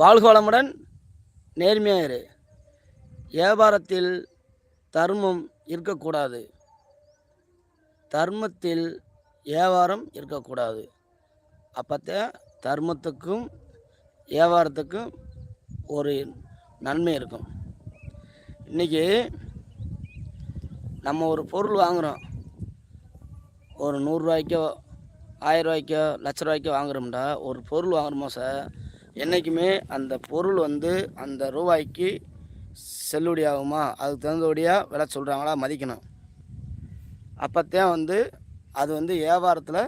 வாழ்க வளமுடன் நேர்மையாக இரு வியாபாரத்தில் தர்மம் இருக்கக்கூடாது. தர்மத்தில் வியாபாரம் இருக்கக்கூடாது. அப்போத்தான் தர்மத்துக்கும் வியாபாரத்துக்கும் ஒரு நன்மை இருக்கும். இன்றைக்கி நம்ம ஒரு பொருள் வாங்குகிறோம் ஒரு நூறுரூவாய்க்கோ ஆயிரரூவாய்க்கோ லட்ச ரூபாய்க்கோ வாங்குறோம்டா. ஒரு பொருள் வாங்குறோமோ சார்? என்றைக்குமே அந்த பொருள் வந்து அந்த ரூபாய்க்கு செல்லுபடி ஆகுமா அதுக்கு தகுந்தபடியாக விலை சொல்கிறாங்களா மதிக்கணும். அப்போத்தான் வந்து அது வந்து வியாபாரத்தில்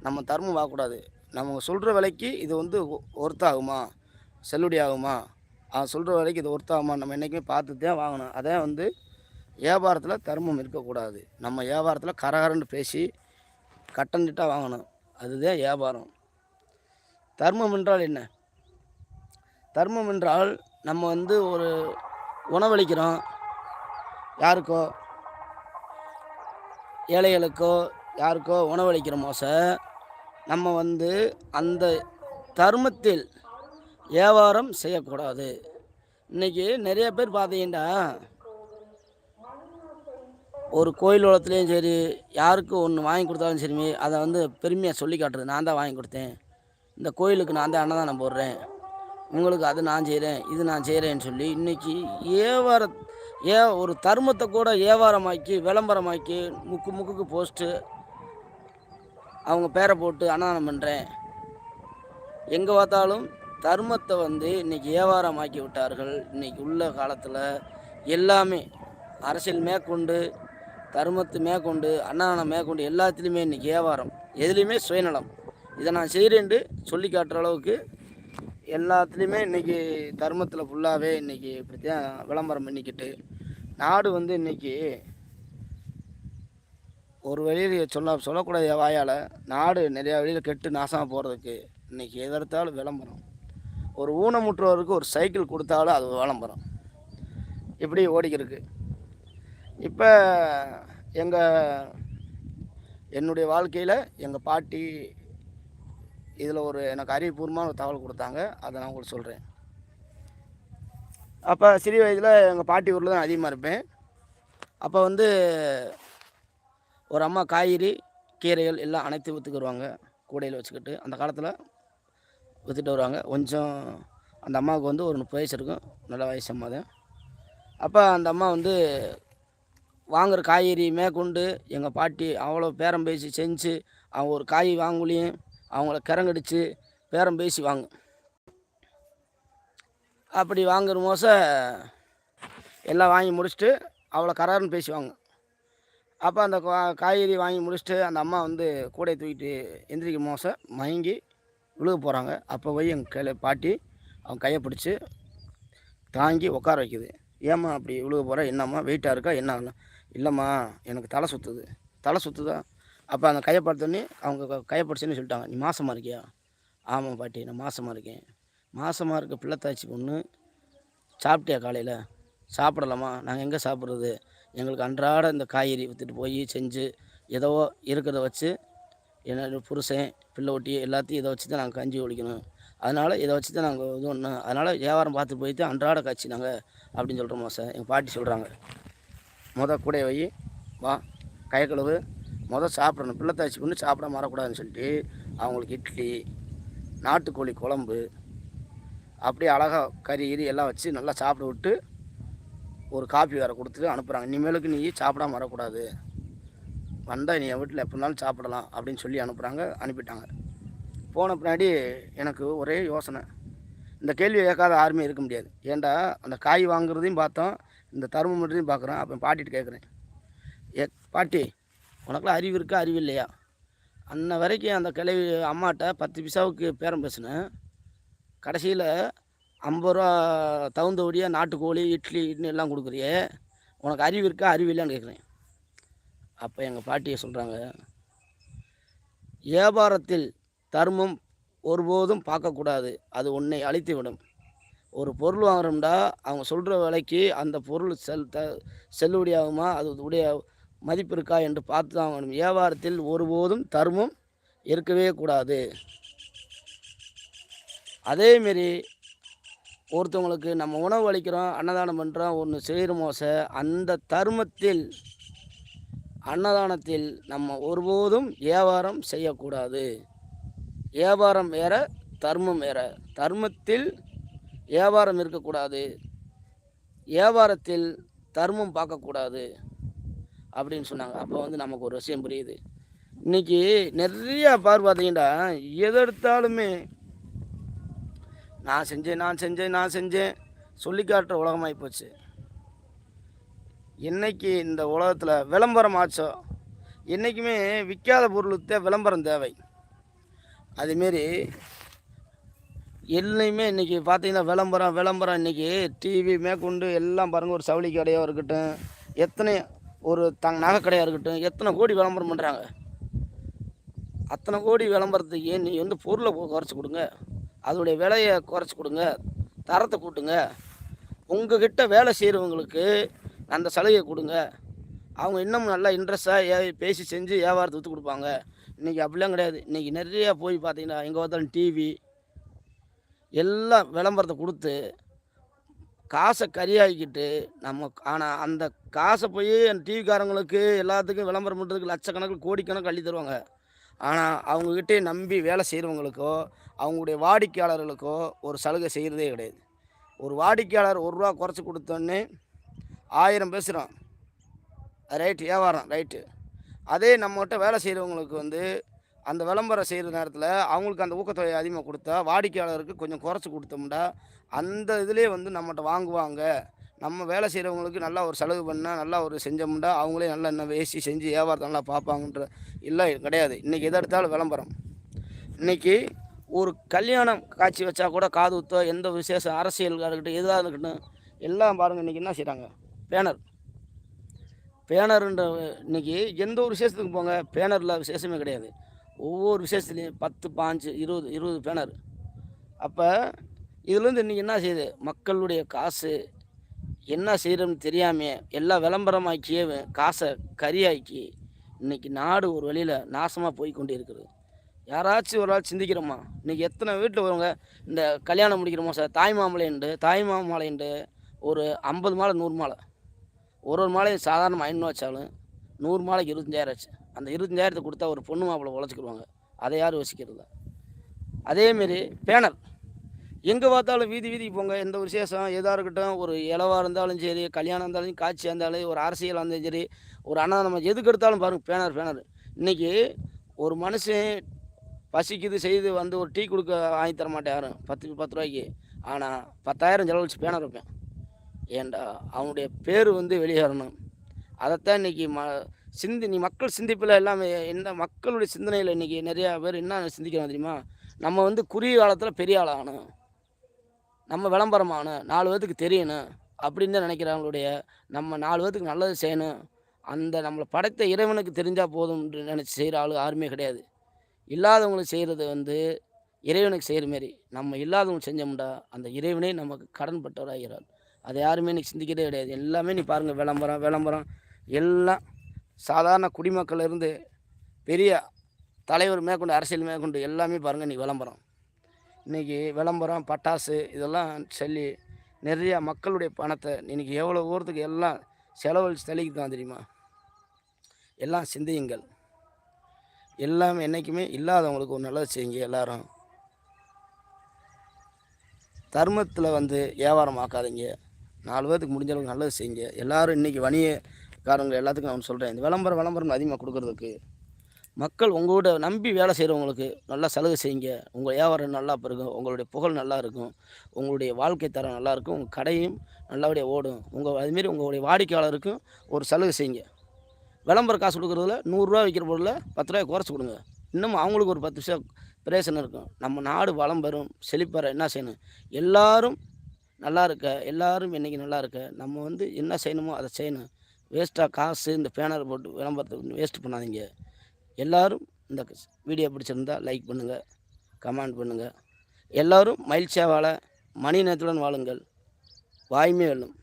நம்ம தர்மம் பார்க்கக்கூடாது நம்ம சொல்கிற விலைக்கு இது வந்து ஒர்த் ஆகுமா செல்லுபடி ஆகுமா அவன் சொல்கிற விலைக்கு இது ஒர்த்தாகுமா? நம்ம என்றைக்குமே பார்த்து தான் வாங்கணும். அதே வந்து வியாபாரத்தில் தர்மம் இருக்கக்கூடாது. நம்ம வியாபாரத்தில் கரகரன்னு பேசி கட்டஞ்சிட்டாக வாங்கணும். அதுதான் வியாபாரம். தர்மம் என்றால் என்ன? தர்மம் என்றால் நம்ம வந்து ஒரு உணவளிக்கிறோம். யாருக்கோ? ஏழைகளுக்கோ? யாருக்கோ உணவளிக்கிறோமோ சார் நம்ம வந்து அந்த தர்மத்தில் வியாபாரம் செய்யக்கூடாது. இன்றைக்கி நிறைய பேர் பார்த்தீங்கன்னா ஒரு கோயில் உலகத்துலேயும் சரி யாருக்கு ஒன்று வாங்கி கொடுத்தாலும் சரி அதை வந்து பெருமையாக சொல்லி காட்டுறது. நான் தான் வாங்கி கொடுத்தேன். இந்த கோயிலுக்கு நான் தான் அன்னதானம் போடுறேன். உங்களுக்கு அது நான் செய்கிறேன் இது நான் செய்கிறேன்னு சொல்லி இன்றைக்கி ஏவார ஏ ஒரு தர்மத்தை கூட ஏவாரமாக்கி விளம்பரமாக்கி முக்கு முக்குக்கு போஸ்ட்டு அவங்க பேரை போட்டு அன்னதானம் பண்ணுறேன் எங்கே பார்த்தாலும் தர்மத்தை வந்து இன்றைக்கி ஏவாரமாக்கி விட்டார்கள். இன்றைக்கி உள்ள காலத்தில் எல்லாமே அரசியல் மேற்கொண்டு தர்மத்து மேற்கொண்டு அன்னதானம் மேற்கொண்டு எல்லாத்துலேயுமே இன்றைக்கி வியாபாரம் எதுலேயுமே சுயநலம். இதை நான் செய்கிறேன்ட்டு சொல்லி காட்டுற அளவுக்கு எல்லாத்துலேயுமே இன்றைக்கி தர்மத்தில் ஃபுல்லாகவே இன்றைக்கி இப்படித்தான் விளம்பரம் பண்ணிக்கிட்டு நாடு வந்து இன்றைக்கி ஒரு வழியில் சொல்ல சொல்லக்கூடாத வாயால். நாடு நிறையா வழியில் கெட்டு நாசமாக போகிறதுக்கு இன்றைக்கி எதிர்த்தாலும் விளம்பரம். ஒரு ஊனமுற்றோருக்கு ஒரு சைக்கிள் கொடுத்தாலும் அது விளம்பரம். இப்படி ஓடிக்கிருக்கு. இப்போ எங்கள் என்னுடைய வாழ்க்கையில் எங்கள் பாட்டி இதில் ஒரு எனக்கு அறிவுபூர்வமான ஒரு தகவல் கொடுத்தாங்க. அதை நான் உங்களுக்கு சொல்கிறேன் அப்போ சிறிய வயதில் எங்கள் பாட்டி ஊரில் தான் அதிகமாக இருப்பேன். அப்போ வந்து ஒரு அம்மா காய்கறி கீரைகள் எல்லாம் அனைத்து விற்றுக்கு வருவாங்க. கூடையில் வச்சுக்கிட்டு அந்த காலத்தில் விற்றுட்டு வருவாங்க. கொஞ்சம் அந்த அம்மாவுக்கு வந்து ஒரு முப்பது வயசு இருக்கும். நல்ல வயசு அம்மா தான். அப்போ அந்த அம்மா வந்து வாங்குகிற காய்கறி மேற்கொண்டு எங்கள் பாட்டி அவ்வளோ பேரம் பேசி செஞ்சு அவங்க ஒரு காய் வாங்கலையும் அவங்கள கரங்கடிச்சு பேரம் பேசி வாங்க அப்படி வாங்குற மோச எல்லாம் வாங்கி முடிச்சுட்டு அவ்வளோ கராருன்னு பேசுவாங்க அப்போ அந்த காய்கறி வாங்கி முடிச்சுட்டு அந்த அம்மா வந்து கூடை தூக்கிட்டு எந்திரிக்கும் மோச மயங்கி விழுக போகிறாங்க அப்போ போய் எங்கள் கையில் பாட்டி அவங்க கையை பிடிச்சி தாங்கி உட்கார வைக்குது. ஏம்மா அப்படி விழுக போகிற என்னம்மா? வெயிட்டாக இருக்கா? என்ன இல்லைம்மா எனக்கு தலை சுற்றுது தலை சுற்றுதா அப்போ அந்த கையை பார்த்தோன்னே அவங்க கையை படிச்சுன்னு சொல்லிட்டாங்க. நீ மாசமாக இருக்கியா? ஆமாம் பாட்டி நான் மாசமாக இருக்கேன். மாசமாக இருக்க பிள்ளைத்தாச்சி பொண்ணு சாப்பிட்டியா காலையில்? சாப்பிடலாமா? நாங்கள் எங்கே சாப்பிட்றது? எங்களுக்கு அன்றாட இந்த காய்கறி விற்றுட்டு போய் செஞ்சு ஏதோ இருக்கிறத வச்சு என்ன புருஷன் பிள்ளை ஒட்டி எல்லாத்தையும் இதை வச்சு தான் நாங்கள் கஞ்சி ஒழிக்கணும். அதனால் இதை வச்சு தான் நாங்கள் இது ஒன்று அதனால் வியாபாரம் பார்த்து போயிட்டு அன்றாட காய்ச்சி நாங்கள் அப்படின்னு சொல்கிறோமா சார்? எங்கள் பாட்டி சொல்கிறாங்க மொதல் கூடைய வை வா கை முதல் சாப்பிடணும். பிள்ளை பண்ணி சாப்பிட வரக்கூடாதுன்னு சொல்லிட்டு அவங்களுக்கு இட்லி நாட்டுக்கோழி குழம்பு அப்படியே அழகாக கறி கிரி எல்லாம் வச்சு நல்லா சாப்பிட விட்டு ஒரு காஃபி வேறு கொடுத்துட்டு அனுப்புகிறாங்க இனிமேலுக்கு நீ சாப்பிடாம வரக்கூடாது. வந்தால் நீ என் வீட்டில் எப்படினாலும் சாப்பிடலாம் அப்படின்னு சொல்லி அனுப்புகிறாங்க அனுப்பிட்டாங்க. போன பின்னாடி எனக்கு ஒரே யோசனை. இந்த கேள்வி கேட்காத யாருமே இருக்க முடியாது. ஏண்டா அந்த காய் வாங்குறதையும் பார்த்தோம் இந்த தருமம் பார்க்குறோம். அப்போ பாட்டிட்டு கேட்குறேன். ஏ பாட்டி உனக்குலாம் அறிவு இருக்கா? அறிவு இல்லையா? அன்ன வரைக்கும் அந்த கிளவி அம்மாட்ட பத்து பிசாவுக்கு பேரம் பேசினேன். கடைசியில் ஐம்பது ரூபா தகுந்தபடியாக நாட்டுக்கோழி இட்லி இட்லி எல்லாம் கொடுக்குறியே. உனக்கு அறிவு இருக்கா? அறிவு இல்லையான்னு கேட்குறேன். அப்போ எங்கள் பாட்டியை சொல்கிறாங்க வியாபாரத்தில் தர்மம் ஒருபோதும் பார்க்கக்கூடாது. அது உன்னை அழித்து விடும் ஒரு பொருள் வாங்குறோம்டா அவங்க சொல்கிற விலைக்கு அந்த பொருள் செல் த செல்லுபடியாகுமா? அது உடைய மதிப்பு இருக்கா என்று பார்த்து தான் வேணும் வியாபாரத்தில் ஒருபோதும் தர்மம் இருக்கவே கூடாது. அதேமாரி ஒருத்தவங்களுக்கு நம்ம உணவு அளிக்கிறோம் அன்னதானம் பண்ணுறோம் ஒன்று செய்கிறோமோ சார் அந்த தர்மத்தில் அன்னதானத்தில் நம்ம ஒருபோதும் வியாபாரம் செய்யக்கூடாது. வியாபாரம் வேற தர்மம் வேற. தர்மத்தில் வியாபாரம் இருக்கக்கூடாது. வியாபாரத்தில் தர்மம் பார்க்கக்கூடாது. அப்படின்னு சொன்னாங்க. அப்போ வந்து நமக்கு ஒரு விஷயம் புரியுது. இன்னைக்கு நிறையா பார் பார்த்தீங்கன்னா எதெடுத்தாலுமே எடுத்தாலுமே நான் செஞ்சேன் நான் செஞ்சேன் நான் செஞ்சேன் சொல்லி காட்டுற உலகமாகி போச்சு. என்னைக்கு இந்த உலகத்தில் விளம்பரம் ஆச்சோ என்றைக்குமே விற்காத பொருளுக்கு விளம்பரம் தேவை. அதுமாரி எல்லையுமே இன்றைக்கி பார்த்தீங்கன்னா விளம்பரம் விளம்பரம் இன்றைக்கி டிவி மேற்கொண்டு எல்லாம் பாருங்கள் ஒரு சவுளி கடையாக இருக்கட்டும் எத்தனை ஒரு தங் நகைக்கடையாக இருக்கட்டும் எத்தனை கோடி விளம்பரம் பண்ணுறாங்க அத்தனை கோடி விளம்பரத்துக்கு நீ வந்து பொருளை குறைச்சி கொடுங்க. அதோடைய விலையை குறைச்சி கொடுங்க. தரத்தை கூட்டுங்க. உங்ககிட்ட வேலை செய்கிறவங்களுக்கு அந்த சலுகையை கொடுங்க. அவங்க இன்னும் நல்லா இன்ட்ரெஸ்ட்டாக பேசி செஞ்சு வியாபாரத்தை விற்று கொடுப்பாங்க. இன்றைக்கி அப்படிலாம் கிடையாது. இன்றைக்கி நிறையா போய் பார்த்தீங்கன்னா எங்கே பார்த்தாலும் டிவி எல்லாம் விளம்பரத்தை கொடுத்து காசை கரியாக்கிட்டு நம்ம ஆனால் அந்த காசை போய் அந்த டிவிக்காரங்களுக்கு எல்லாத்துக்கும் விளம்பரம் பண்ணுறதுக்கு லட்சக்கணக்கில் கோடிக்கணக்கு அள்ளி தருவாங்க. ஆனால் அவங்கக்கிட்டே நம்பி வேலை செய்கிறவங்களுக்கோ அவங்களுடைய வாடிக்கையாளர்களுக்கோ ஒரு சலுகை செய்கிறதே கிடையாது. ஒரு வாடிக்கையாளர் ஒரு ரூபா குறைச்சி கொடுத்தோன்னே ஆயிரம் பேசுகிறோம் ரைட்டு வியாபாரம் ரைட்டு. அதே நம்மகிட்ட வேலை செய்கிறவங்களுக்கு வந்து அந்த விளம்பரம் செய்கிற நேரத்தில் அவங்களுக்கு அந்த ஊக்கத்தொகை அதிகமாக கொடுத்தா வாடிக்கையாளருக்கு கொஞ்சம் குறைச்சி கொடுத்தோம்னா அந்த இதுலேயே வந்து நம்மகிட்ட வாங்குவாங்க. நம்ம வேலை செய்கிறவங்களுக்கு நல்லா ஒரு செலவு பண்ணால் நல்லா ஒரு செஞ்சோம்னா அவங்களே நல்லா என்ன வேசி செஞ்சு வியாபாரத்தை நல்லா பார்ப்பாங்கன்ற இல்லை கிடையாது. இன்றைக்கி எதை எடுத்தாலும் விளம்பரம். இன்றைக்கி ஒரு கல்யாணம் காட்சி வச்சா கூட காது ஊத்தோ எந்த விசேஷம் அரசியல் இருக்கட்டும் எதாக இருக்கட்டும் எல்லாம் பாருங்கள் இன்றைக்கி என்ன செய்கிறாங்க பேனர். பேனருன்ற இன்றைக்கி எந்த ஒரு விசேஷத்துக்கு போங்க பேனரில் விசேஷமே கிடையாது. ஒவ்வொரு விசேஷத்துலேயும் பத்து பாஞ்சு இருபது இருபது பேனர். அப்போ இதுலேருந்து இன்றைக்கி என்ன செய்யுது? மக்களுடைய காசு என்ன செய்கிறோம்னு தெரியாமையே எல்லா விளம்பரமாக்கியே காசை கரியாக்கி இன்றைக்கி நாடு ஒரு வழியில் நாசமாக போய் கொண்டு இருக்கிறது யாராச்சும் ஒரு ஆள் சிந்திக்கிறோமா? இன்றைக்கி எத்தனை வீட்டில் வருவாங்க இந்த கல்யாணம் முடிக்கிறோமோ சார்? தாய் மாமலைண்டு தாய் மாமலைண்டு ஒரு ஐம்பது மாலை நூறு மாலை. ஒரு ஒரு மாலையும் சாதாரண ஐநூறு வச்சாலும் நூறு மாலைக்கு இருபத்தஞ்சாயிரம் ஆச்சு. அந்த இருபத்தஞ்சாயிரத்தை கொடுத்தா ஒரு பொண்ணு மாப்பிள்ளை உழைச்சிக்கிடுவாங்க. அதை யாரும் யோசிக்கிறது அதேமாரி பேனர். எங்கே பார்த்தாலும் வீதி வீதிக்கு போங்க. எந்த ஒரு விசேஷம் எதாக இருக்கட்டும் ஒரு இலவாக இருந்தாலும் சரி கல்யாணம் இருந்தாலும் காட்சியாக இருந்தாலும் ஒரு அரசியல் இருந்தாலும் சரி ஒரு அண்ணா நம்ம எதுக்கு எடுத்தாலும் பாருங்கள் பேனர் பேனர். இன்றைக்கி ஒரு மனுஷன் பசிக்குது செய்து வந்து ஒரு டீ கொடுக்க வாங்கி தர மாட்டேன் யாரும். பத்து பத்து ரூபாய்க்கு. ஆனால் பத்தாயிரம் செலவழிச்சு பேனர் வைப்பேன். ஏண்டா? அவனுடைய பேர் வந்து வெளியேறணும். அதைத்தான் இன்றைக்கி ம சிந்தி நீ மக்கள் சிந்திப்பில் எல்லாமே என்ன மக்களுடைய சிந்தனையில் இன்றைக்கி நிறையா பேர் என்ன சிந்திக்கிறாங்க தெரியுமா? நம்ம வந்து குறுகிய காலத்தில் பெரிய ஆளாகணும் நம்ம விளம்பரம் ஆகணும் நாலு பேர்த்துக்கு தெரியணும் அப்படின்னு தான் நினைக்கிறவங்களுடைய நம்ம நாலு பேர்த்துக்கு நல்லது செய்யணும். அந்த நம்மளை படைத்த இறைவனுக்கு தெரிஞ்சால் போதும் நினச்சி செய்கிற ஆள் யாருமே கிடையாது. இல்லாதவங்களுக்கு செய்கிறது வந்து இறைவனுக்கு செய்கிற மாரி. நம்ம இல்லாதவங்க செஞ்சோம்டா அந்த இறைவனே நமக்கு கடன்பட்டவராகிறார். அதை யாருமே இன்றைக்கி சிந்திக்கிறதே கிடையாது. எல்லாமே நீ பாருங்கள் விளம்பரம் விளம்பரம் எல்லாம் சாதாரண குடிமக்கள் இருந்து பெரிய தலைவர் மேற்கொண்டு அரசியல் மேற்கொண்டு எல்லாமே பாருங்கள் நீ விளம்பரம். இன்றைக்கி விளம்பரம் பட்டாசு இதெல்லாம் சொல்லி நிறையா மக்களுடைய பணத்தை இன்றைக்கி எவ்வளோ ஊரத்துக்கு எல்லாம் செலவழிச்சு தள்ளிக்கு தான் தெரியுமா? எல்லாம் சிந்தியுங்கள். எல்லாம் என்றைக்குமே இல்லாதவங்களுக்கு ஒரு நல்லது செய்யுங்க எல்லாரும். தர்மத்தில் வந்து வியாபாரம் ஆக்காதீங்க. நாலு பேர்த்துக்கு முடிஞ்சளவுக்கு நல்லது செய்யுங்க. எல்லோரும் இன்றைக்கி வணிகக்காரங்க எல்லாத்துக்கும் நான் சொல்கிறேன் இந்த விளம்பரம் விளம்பரம் அதிகமாக கொடுக்குறதுக்கு மக்கள் உங்களோட நம்பி வேலை செய்கிறவங்களுக்கு நல்லா சலுகை செய்யுங்க. உங்கள் வியாபாரம் நல்லா இருக்கும் உங்களுடைய புகழ் நல்லா இருக்கும். உங்களுடைய வாழ்க்கை தரம் நல்லா இருக்கும். உங்கள் கடையும் நல்லபடியாக ஓடும். உங்கள் அதுமாரி உங்களுடைய வாடிக்கையாளருக்கும் ஒரு சலுகை செய்யுங்க. விளம்பர காசு கொடுக்குறதுல நூறுரூவா விற்கிற பொருளில் பத்து ரூபாய் குறைச்சி கொடுங்க. இன்னும் அவங்களுக்கு ஒரு பத்து விஷயம் பிரயோசனம் இருக்கும். நம்ம நாடு வளம் பெறும். செழிப்பற என்ன செய்யணும்? எல்லோரும் நல்லா இருக்க எல்லோரும் இன்றைக்கி நல்லா இருக்க. நம்ம வந்து என்ன செய்யணுமோ அதை செய்யணும். வேஸ்ட்டாக காசு இந்த பேனர் போட்டு விளம்பரத்தை வேஸ்ட் பண்ணாதீங்க. எல்லோரும் இந்த வீடியோ பிடிச்சிருந்தா லைக் பண்ணுங்கள் கமெண்ட் பண்ணுங்கள் எல்லோரும் மகிழ்ச்சியாக வாழ மணி நேரத்துடன் வாழுங்கள். வாய்மை வெல்லும்.